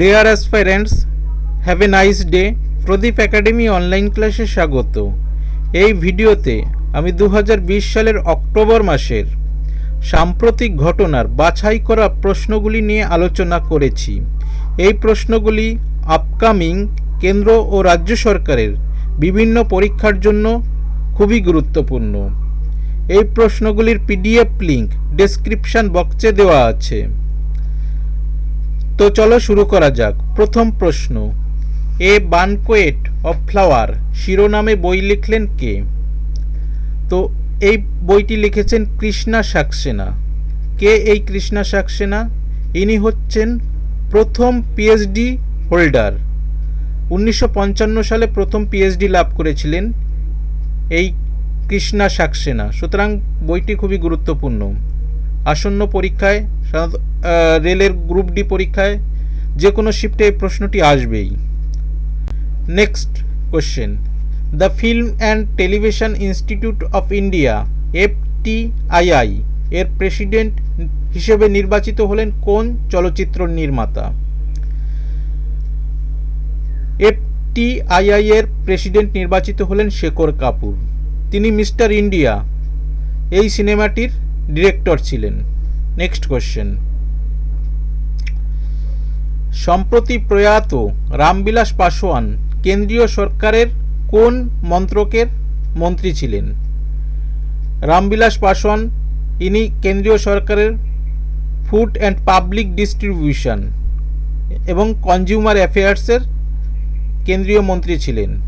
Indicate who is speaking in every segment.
Speaker 1: Dear aspirants have a nice day Pradip academy online ক্লাসে স্বাগত। এই ভিডিওতে আমি দু হাজার বিশ সালের অক্টোবর মাসের সাম্প্রতিক ঘটনার বাছাই করা প্রশ্নগুলি নিয়ে আলোচনা করেছি। এই প্রশ্নগুলি আপকামিং কেন্দ্র ও রাজ্য সরকারের বিভিন্ন পরীক্ষার জন্য খুবই গুরুত্বপূর্ণ। এই প্রশ্নগুলির পিডিএফ লিঙ্ক ডেসক্রিপশন বক্সে দেওয়া আছে। তো চলো শুরু করা যাক। প্রথম প্রশ্ন, এ বানকোয়েট অফ ফ্লাওয়ার শিরোনামে বই লিখলেন কে? তো এই বইটি লিখেছেন কৃষ্ণা সাক্সেনা। কে এই কৃষ্ণা সাক্সেনা? ইনি হচ্ছেন প্রথম পিএইচডি হোল্ডার। উনিশশো পঞ্চান্ন সালে প্রথম পিএইচডি লাভ করেছিলেন এই কৃষ্ণা সাক্সেনা। সুতরাং বইটি খুবই গুরুত্বপূর্ণ। আসন্ন পরীক্ষায় রেলের গ্রুপ ডি পরীক্ষায় যে কোনো শিফটে এই প্রশ্নটি আসবেই। Next question. The film and television institute of India F FTII, এর প্রেসিডেন্ট হিসেবে নির্বাচিত হলেন কোন চলচ্চিত্র নির্মাতা? এফটিআইআই এর প্রেসিডেন্ট নির্বাচিত হলেন শেখর কাপুর। তিনি মিস্টার ইন্ডিয়া। এই সিনেমাটির ডিরেক্টর ছিলেন। নেক্সট কোশ্চেন সম্প্রতি প্রয়াত রামবিলাস পাসোয়ান কেন্দ্রীয় সরকারের কোন মন্ত্রকের মন্ত্রী ছিলেন? রামবিলাস পাসোয়ান, ইনি কেন্দ্রীয় সরকারের ফুড অ্যান্ড পাবলিক ডিস্ট্রিবিউশন এবং কনজিউমার অ্যাফেয়ার্সের কেন্দ্রীয় মন্ত্রী ছিলেন।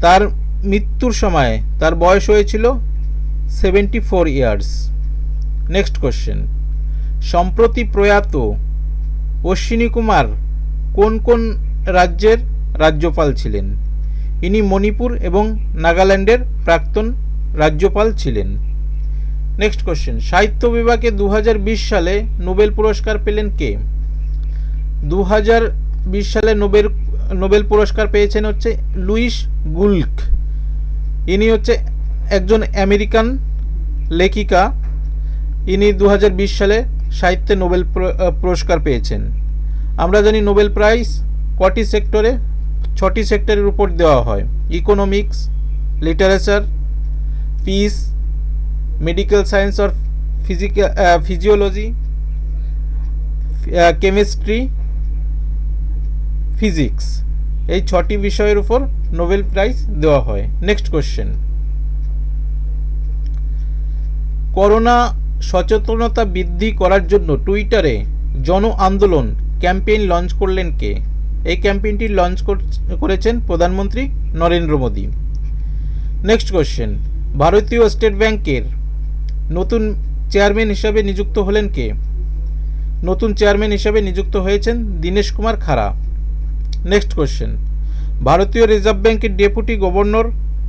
Speaker 1: তার মৃত্যুর সময় তার বয়স হয়েছিল seventy four years next question সম্প্রতি প্রয়াত অশ্বিনী কুমার কোন কোন রাজ্যের রাজ্যপাল ছিলেন? ইনি মণিপুর এবং নাগাল্যান্ডের প্রাক্তন রাজ্যপাল ছিলেন। নেক্সট কোশ্চেন সাহিত্য বিভাগে দু হাজার বিশ সালে নোবেল পুরস্কার পেলেন কে? দু হাজার বিশ সালে নোবেল নোবেল পুরস্কার পেয়েছেন হচ্ছে লুইস গুল্ক। ইনি হচ্ছে একজন আমেরিকান লেখিকা। ইনি দু হাজার বিশ সালে সাহিত্যে নোবেল পুরস্কার পেয়েছেন। আমরা জানি নোবেল প্রাইজ কটি সেক্টরে, ছটি সেক্টরের উপর দেওয়া হয়। Economics, literature peace medical science or physical physiology chemistry, physics. এই ছটি বিষয়ের উপর নোবেল প্রাইজ দেওয়া হয়। Next question. করোনা সচেতনতা বৃদ্ধি করার জন্য টুইটারে জন আন্দোলন ক্যাম্পেইন লঞ্চ করলেন কে? এই ক্যাম্পেইনটি লঞ্চ করেছেন প্রধানমন্ত্রী নরেন্দ্র মোদী। Next question. ভারতীয় স্টেট ব্যাংকের নতুন চেয়ারম্যান হিসাবে নিযুক্ত হলেন কে? নতুন চেয়ারম্যান হিসাবে নিযুক্ত হয়েছেন দীনেশ কুমার খাড়া। Next question. ভারতীয় রিজার্ভ ব্যাংকের ডেপুটি গভর্নর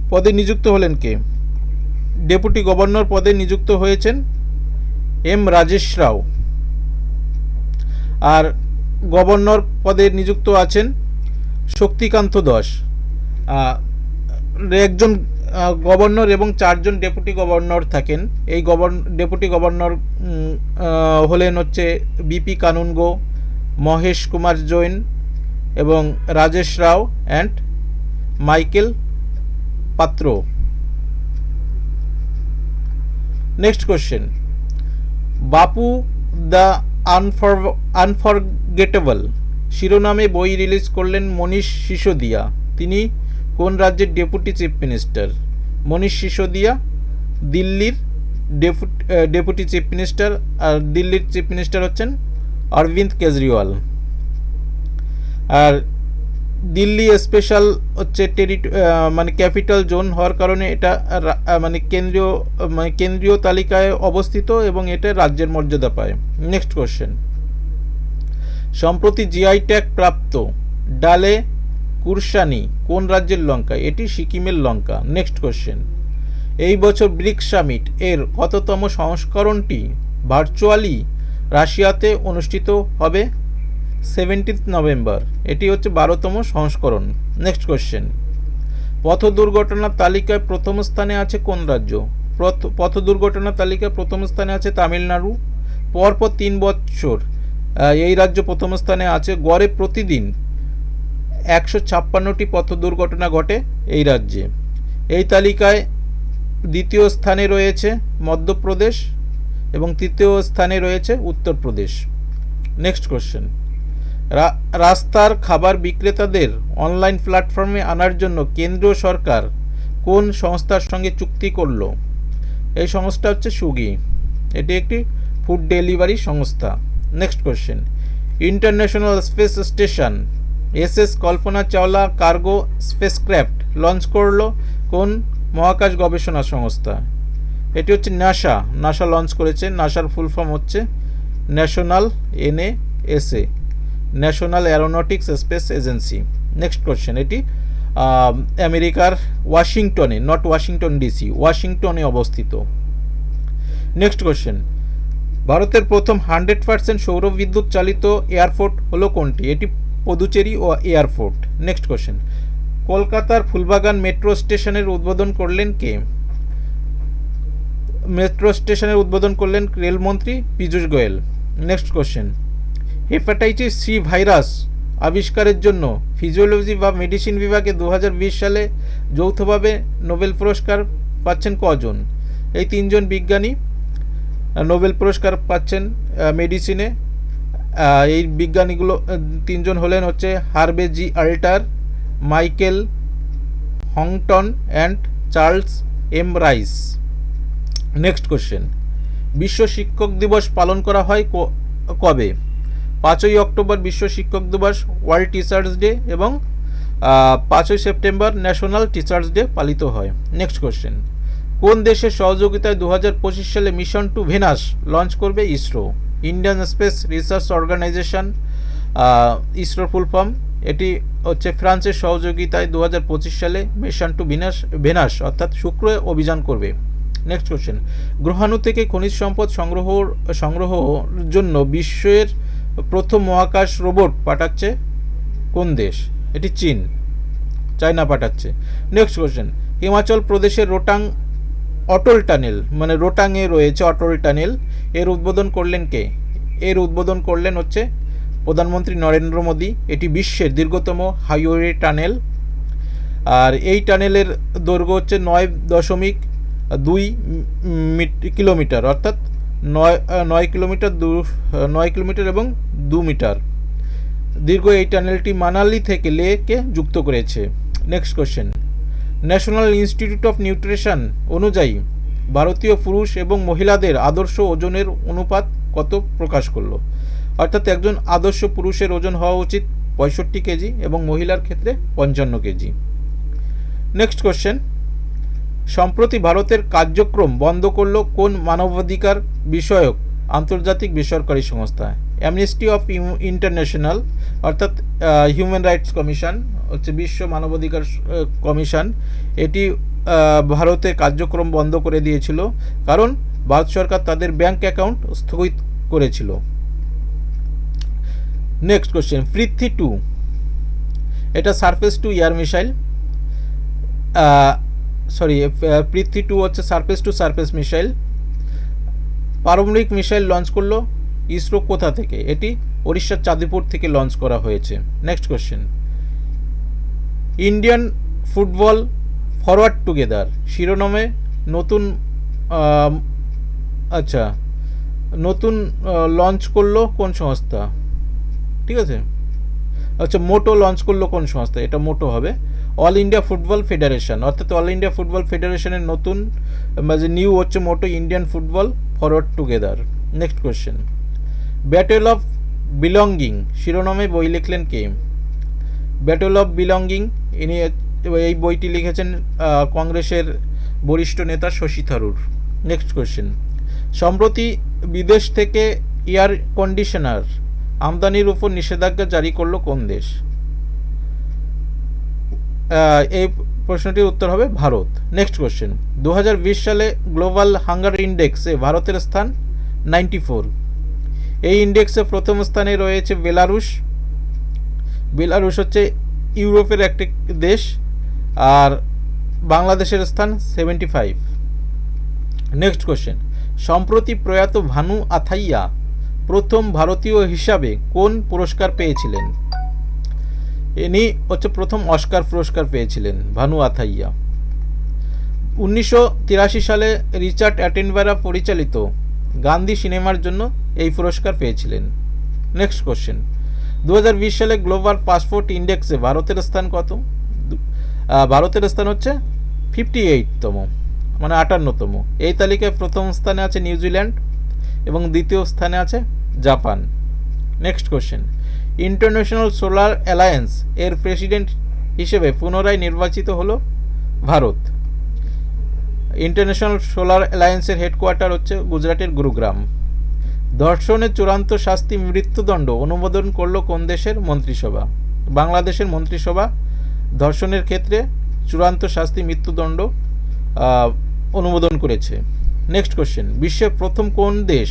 Speaker 1: পদে নিযুক্ত হলেন কে? ডেপুটি গভর্নর পদে নিযুক্ত হয়েছেন এম রাজেশ রাও। আর গভর্নর পদে নিযুক্ত আছেন শক্তিকান্ত আহ, একজন গভর্নর এবং চারজন ডেপুটি গভর্নর থাকেন। এই গভর্ন ডেপুটি গভর্নর হলেন হচ্ছে বিপি কানুনগো মহেশ কুমার জৈন এবং Rajesh Rao and Michael Patra. Next question Bapu the unfor unforgettable শিরোনামে বই রিলিজ করলেন মনীষ সিসোদিয়া। তিনি কোন রাজ্যের deputy chief minister? Manish Sisodia, দিল্লির ডেপুটি চিফ মিনিস্টার আর দিল্লির চিফ মিনিস্টার হচ্ছেন অরবিন্দ কেজরিওয়াল। আর দিল্লি স্পেশাল হচ্ছে টেরি মানে ক্যাপিটাল জোন হওয়ার কারণে এটা মানে কেন্দ্রীয় মানে কেন্দ্রীয় তালিকায় অবস্থিত এবং এটা রাজ্যের মর্যাদা পায়। নেক্সট কোশ্চেন সম্প্রতি জিআই ট্যাগ প্রাপ্ত ডালে কুরসানি কোন রাজ্যের লঙ্কা? এটি সিকিমের লঙ্কা। নেক্সট কোশ্চেন এই বছর ব্রিক্স সামিট এর কততম সংস্করণটি ভার্চুয়ালি রাশিয়াতে অনুষ্ঠিত হবে? সেভেন্টিন্থ নভেম্বর এটি হচ্ছে বারোতম সংস্করণ। নেক্সট কোশ্চেন পথ দুর্ঘটনার তালিকায় প্রথম স্থানে আছে কোন রাজ্য? পথ- দুর্ঘটনার তালিকায় প্রথম স্থানে আছে তামিলনাড়ু। পরপর তিন বছর এই রাজ্য প্রথম স্থানে আছে গড়ে প্রতিদিন একশো ছাপ্পান্নটি পথ দুর্ঘটনা ঘটে এই রাজ্যে। এই তালিকায় দ্বিতীয় স্থানে রয়েছে মধ্যপ্রদেশ এবং তৃতীয় স্থানে রয়েছে উত্তরপ্রদেশ। নেক্সট কোশ্চেন রাস্তার খাবার বিক্রেতাদের অনলাইন প্ল্যাটফর্মে আনার জন্য কেন্দ্রীয় সরকার কোন সংস্থার সঙ্গে চুক্তি করল? এই সংস্থা হচ্ছে সুগি। এটি একটি ফুড ডেলিভারি সংস্থা। Next question international space station, S S Kalpana Chawla cargo spacecraft launch করল কোন মহাকাশ গবেষণা সংস্থা? এটি হচ্ছে নাসা। নাসা লঞ্চ করেছে। নাসার ফুল ফর্ম হচ্ছে national N A S A national aeronautics space agency next question এটি আমেরিকার ওয়াশিংটনে নট ওয়াশিংটন ডিসি ওয়াশিংটনে অবস্থিত। নেক্সট কোশ্চেন ভারতের প্রথম হান্ড্রেড পার্সেন্ট সৌরবিদ্যুৎ চালিত এয়ারপোর্ট হলো কোনটি? এটি পদুচেরি ও এয়ারপোর্ট। নেক্সট কোশ্চেন কলকাতার ফুলবাগান মেট্রো স্টেশনের উদ্বোধন করলেন কে? মেট্রো স্টেশনের উদ্বোধন করলেন রেলমন্ত্রী Piyush Goyal. Next question hepatitis C virus আবিষ্কারের জন্য ফিজিওলজি বা মেডিসিন বিভাগে দু হাজার বিশ সালে যৌথভাবে নোবেল পুরস্কার পাচ্ছেন কজন? এই তিনজন বিজ্ঞানী নোবেল পুরস্কার পাচ্ছেন মেডিসিনে। এই বিজ্ঞানীগুলো তিনজন হলেন হচ্ছে Harvey J Alter, Michael Houghton and Charles M Rice. Next question. বিশ্ব শিক্ষক দিবস পালন করা হয় কবে? পাঁচই অক্টোবর বিশ্ব শিক্ষক দিবস, ওয়ার্ল্ড টিচার্স ডে এবং পাঁচই সেপ্টেম্বর ন্যাশনাল টিচার্স ডে পালিত হয়। নেক্সট কোশ্চেন কোন দেশের সহযোগিতায় দু পঁচিশ সালে মিশন টু ভেনাস লঞ্চ করবে ISRO? Indian space research organisation ইসরোর ফুল ফর্ম এটি হচ্ছে ফ্রান্সের সহযোগিতায় দু হাজার পঁচিশ সালে মিশন টু ভিনাস ভেনাস অর্থাৎ শুক্র অভিযান করবে। নেক্সট কোশ্চেন গ্রহাণু থেকে খনিজ সম্পদ সংগ্রহ সংগ্রহের জন্য বিশ্বের প্রথম মহাকাশ রোবট পাঠাচ্ছে কোন দেশ? এটি চীন। চায়না পাঠাচ্ছে। নেক্সট কোয়েশ্চেন হিমাচল প্রদেশের রোটাং অটল টানেল মানে রোটাংয়ে রয়েছে অটল টানেল, এর উদ্বোধন করলেন কে? এর উদ্বোধন করলেন হচ্ছে প্রধানমন্ত্রী নরেন্দ্র মোদী। এটি বিশ্বের দীর্ঘতম হাইওয়ে টানেল। আর এই টানেলের দৈর্ঘ্য হচ্ছে নয় দশমিক দুই মিট- কিলোমিটার, অর্থাৎ নয় নয় কিলোমিটার দু নয় কিলোমিটার এবং দু মিটার। দীর্ঘ এই টানেলটি মানালি থেকে লেকে যুক্ত করেছে। Next question national institute of nutrition অনুযায়ী ভারতীয় পুরুষ এবং মহিলাদের আদর্শ ওজনের অনুপাত কত প্রকাশ করল? অর্থাৎ একজন আদর্শ পুরুষের ওজন হওয়া উচিত পঁয়ষট্টি কেজি এবং মহিলার ক্ষেত্রে পঞ্চান্ন কেজি। নেক্সট কোশ্চেন সম্প্রতি ভারতের কার্যক্রম বন্ধ করল কোন মানবাধিকার বিষয়ক আন্তর্জাতিক বেসরকারি সংস্থা। অ্যামনেস্টি অফ ইন্টারন্যাশনাল অর্থাৎ হিউম্যান রাইটস কমিশন হচ্ছে বিশ্ব মানবাধিকার কমিশন, এটি ভারতে কার্যক্রম বন্ধ করে দিয়েছিল কারণ ভারত সরকার তাদের ব্যাংক অ্যাকাউন্ট স্থগিত করেছিল। নেক্সট কোশ্চেন পৃথ্বী টু এটা surface to air missile sorry Prithvi two হচ্ছে সারফেস টু সারফেস মিসাইল পারমাণবিক মিসাইল লঞ্চ করল ইসরো কোথা থেকে? এটি ওড়িশার চাঁদিপুর থেকে লঞ্চ করা হয়েছে। Next question Indian football forward together শিরোনামে নতুন আচ্ছা নতুন লঞ্চ করল কোন সংস্থা? ঠিক আছে? আচ্ছা মোটো লঞ্চ করল কোন সংস্থা? এটা মোটো হবে। অল ইন্ডিয়া ফুটবল ফেডারেশন অর্থাৎ অল ইন্ডিয়া ফুটবল ফেডারেশনের নতুন মানে নিউ হচ্ছে motto Indian football forward together next question battle of belonging শিরোনামে বই লিখলেন কে? ব্যাটেল অফ বিলঙ্গিং ইনি এই বইটি লিখেছেন কংগ্রেসের বরিষ্ঠ নেতা শশী থারুর। নেক্সট কোশ্চেন সম্প্রতি বিদেশ থেকে এয়ার কন্ডিশনার আমদানির উপর নিষেধাজ্ঞা জারি করল কোন দেশ? এই প্রশ্নটির উত্তর হবে ভারত। নেক্সট কোশ্চেন দু হাজার বিশ সালে গ্লোবাল হাঙ্গার ইন্ডেক্সে ভারতের স্থান নাইনটি এই ইন্ডেক্সে প্রথম স্থানে রয়েছে বেলারুশ। বেলারুশ হচ্ছে ইউরোপের একটি দেশ আর বাংলাদেশের স্থান সেভেন্টি ফাইভ। নেক্সট কোশ্চেন সম্প্রতি প্রয়াত ভানু আথাইয়া প্রথম ভারতীয় হিসাবে কোন পুরস্কার পেয়েছিলেন? ইনি হচ্ছে প্রথম অস্কার পুরস্কার পেয়েছিলেন ভানু আথাইয়া। উনিশশো তিরাশি সালে রিচার্ড অ্যাটেনবারা পরিচালিত গান্ধী সিনেমার জন্য এই পুরস্কার পেয়েছিলেন। নেক্সট কোশ্চেন দু হাজার বিশ সালে গ্লোবাল পাসপোর্ট ইন্ডেক্সে ভারতের স্থান কত? ভারতের স্থান হচ্ছে ফিফটি এইটতম মানে আটান্নতম। এই তালিকায় প্রথম স্থানে আছে নিউজিল্যান্ড এবং দ্বিতীয় স্থানে আছে Japan. Next question international solar alliance এর প্রেসিডেন্ট হিসেবে পুনরায় নির্বাচিত হল ভারত। ইন্টারন্যাশনাল সোলার অ্যালায়েন্সের হেডকোয়ার্টার হচ্ছে গুজরাটের গুরুগ্রাম। ধর্ষণের চূড়ান্ত শাস্তি মৃত্যুদণ্ড অনুমোদন করল কোন দেশের মন্ত্রিসভা? বাংলাদেশের মন্ত্রিসভা। ধর্ষণের ক্ষেত্রে চূড়ান্ত শাস্তি মৃত্যুদণ্ড অনুমোদন করেছে। নেক্সট কোশ্চেন বিশ্বের প্রথম কোন দেশ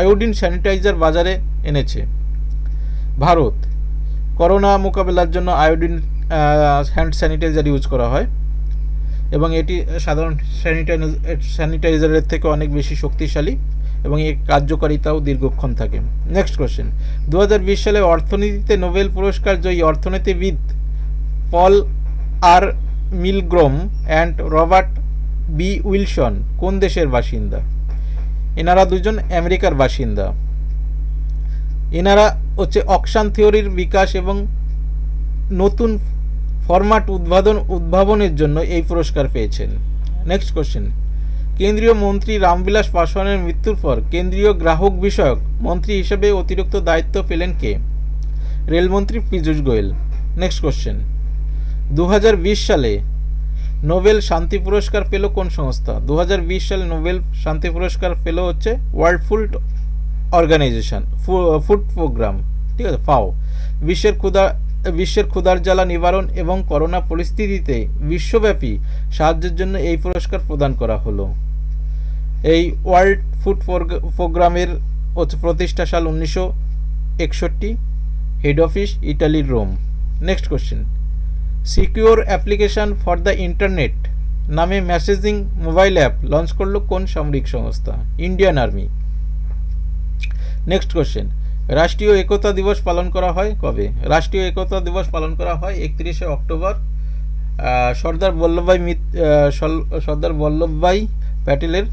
Speaker 1: আয়োডিন স্যানিটাইজার বাজারে এনেছে? ভারত। করোনা মোকাবেলার জন্য আয়োডিন হ্যান্ড স্যানিটাইজার ইউজ করা হয় এবং এটি সাধারণ স্যানিটাইজ, স্যানিটাইজারের থেকে অনেক বেশি শক্তিশালী এবং এর কার্যকারিতাও দীর্ঘক্ষণ থাকে। নেক্সট কোশ্চেন দু হাজার বিশ সালে অর্থনীতিতে নোবেল পুরস্কার জয়ী অর্থনীতিবিদ Paul R Milgrom and Robert B Wilson কোন দেশের বাসিন্দা? এনারা দুজন আমেরিকার বাসিন্দা। এনারা হচ্ছে অকশান থিওরির বিকাশ এবং নতুন ফরম্যাট উদ্ভাবন উদ্ভাবনের জন্য এই পুরস্কার পেয়েছেন। নেক্সট কোশ্চেন কেন্দ্রীয় মন্ত্রী রামবিলাস পাসওয়ানের মৃত্যুর পর কেন্দ্রীয় গ্রাহক বিষয়ক মন্ত্রী হিসেবে অতিরিক্ত দায়িত্ব পেলেন কে? রেলমন্ত্রী পীযূষ গোয়েল। নেক্সট কোশ্চেন দু হাজার বিশ সালে নোবেল শান্তি পুরস্কার পেল কোন সংস্থা? দু হাজার বিশ সালে নোবেল শান্তি পুরস্কার পেল হচ্ছে world food organisation food programme, ঠিক আছে, ফাও। বিশ্বের ক্ষুধা, বিশ্বের ক্ষুধার জ্বালা নিবারণ এবং করোনা পরিস্থিতিতে বিশ্বব্যাপী সাহায্যের জন্য এই পুরস্কার প্রদান করা হলো। এই ওয়ার্ল্ড ফুড প্রোগ্রামের প্রতিষ্ঠা সাল উনিশশো একষট্টি, হেড অফিস, ইটালির Rome. Next question. Secure application for the internet নামে মেসেজিং মোবাইল অ্যাপ লঞ্চ করল কোন সামরিক সংস্থা? Indian army. Next question. রাষ্ট্রীয় একতা দিবস পালন করা হয় কবে? রাষ্ট্রীয় একতা দিবস পালন করা হয় একত্রিশে অক্টোবর সর্দার বল্লভভাই সর্দার বল্লভভাই প্যাটেলের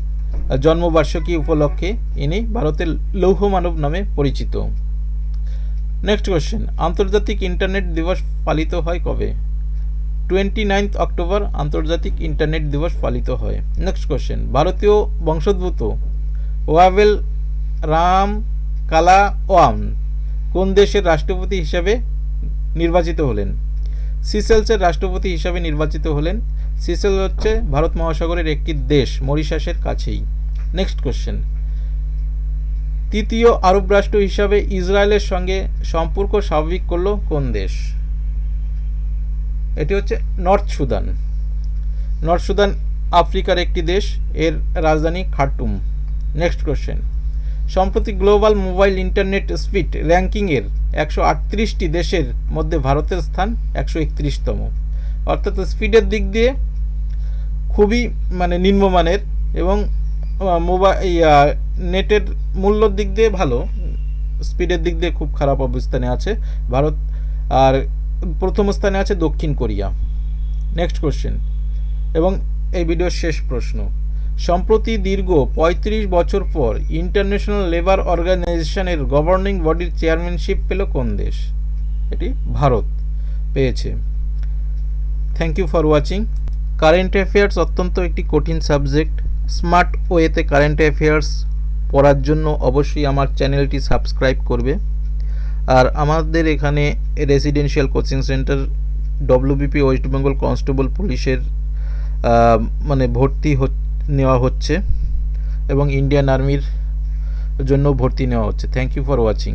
Speaker 1: জন্মবার্ষিকী উপলক্ষে ইনি ভারতের লৌহ মানব নামে পরিচিত। Next question. আন্তর্জাতিক ইন্টারনেট দিবস পালিত হয় কবে? টোয়েন্টি নাইন্থ অক্টোবর আন্তর্জাতিক ইন্টারনেট দিবস পালিত হয়। নেক্সট কোশ্চেন ভারতীয় বংশোদ্ভূত ওয়াবেল রাম কালা ওয়াম কোন দেশের রাষ্ট্রপতি হিসাবে নির্বাচিত হলেন? সিসেলসের রাষ্ট্রপতি হিসাবে নির্বাচিত হলেন। সিসেল হচ্ছে ভারত মহাসাগরের একটি দেশ, মরিশাসের কাছেই। নেক্সট কোশ্চেন তৃতীয় আরব রাষ্ট্র হিসাবে ইসরায়েলের সঙ্গে সম্পর্ক স্বাভাবিক করল কোন দেশ? এটি হচ্ছে নর্থ সুদান। নর্থ সুদান আফ্রিকার একটি দেশ, এর রাজধানী খার্টুম। নেক্সট কোশ্চেন সম্প্রতি গ্লোবাল মোবাইল ইন্টারনেট স্পিড র্যাঙ্কিংয়ের একশো আটত্রিশটি দেশের মধ্যে ভারতের স্থান একশো একত্রিশতম। অর্থাৎ স্পিডের দিক দিয়ে খুবই মানে নিম্নমানের এবং মোবাইল নেটের মূল্যর দিক দিয়ে ভালো। স্পিডের দিক দিয়ে খুব খারাপ অবস্থানে আছে ভারত। আর প্রথম স্থানে আছে দক্ষিণ কোরিয়া। নেক্সট কোশ্চেন এবং এই ভিডিওর শেষ প্রশ্ন। সম্প্রতি দীর্ঘ ৩৫ বছর পর ইন্টারন্যাশনাল লেবার অর্গানাইজেশনের গভর্নিং বডির চেয়ারম্যানশিপ পেল কোন দেশ? এটি ভারত পেয়েছে। Thank you for watching current affairs অত্যন্ত একটি কঠিন সাবজেক্ট স্মার্ট ওয়েতে কারেন্ট অ্যাফেয়ার্স পড়ার জন্য অবশ্যই আমার চ্যানেলটি সাবস্ক্রাইব করবে। আর আমাদের এখানে residential coaching centre WBP West Bengal constable পুলিশের মানে ভর্তি নেওয়া হচ্ছে এবং ইন্ডিয়ান আর্মির জন্য ভর্তি নেওয়া হচ্ছে। Thank you for watching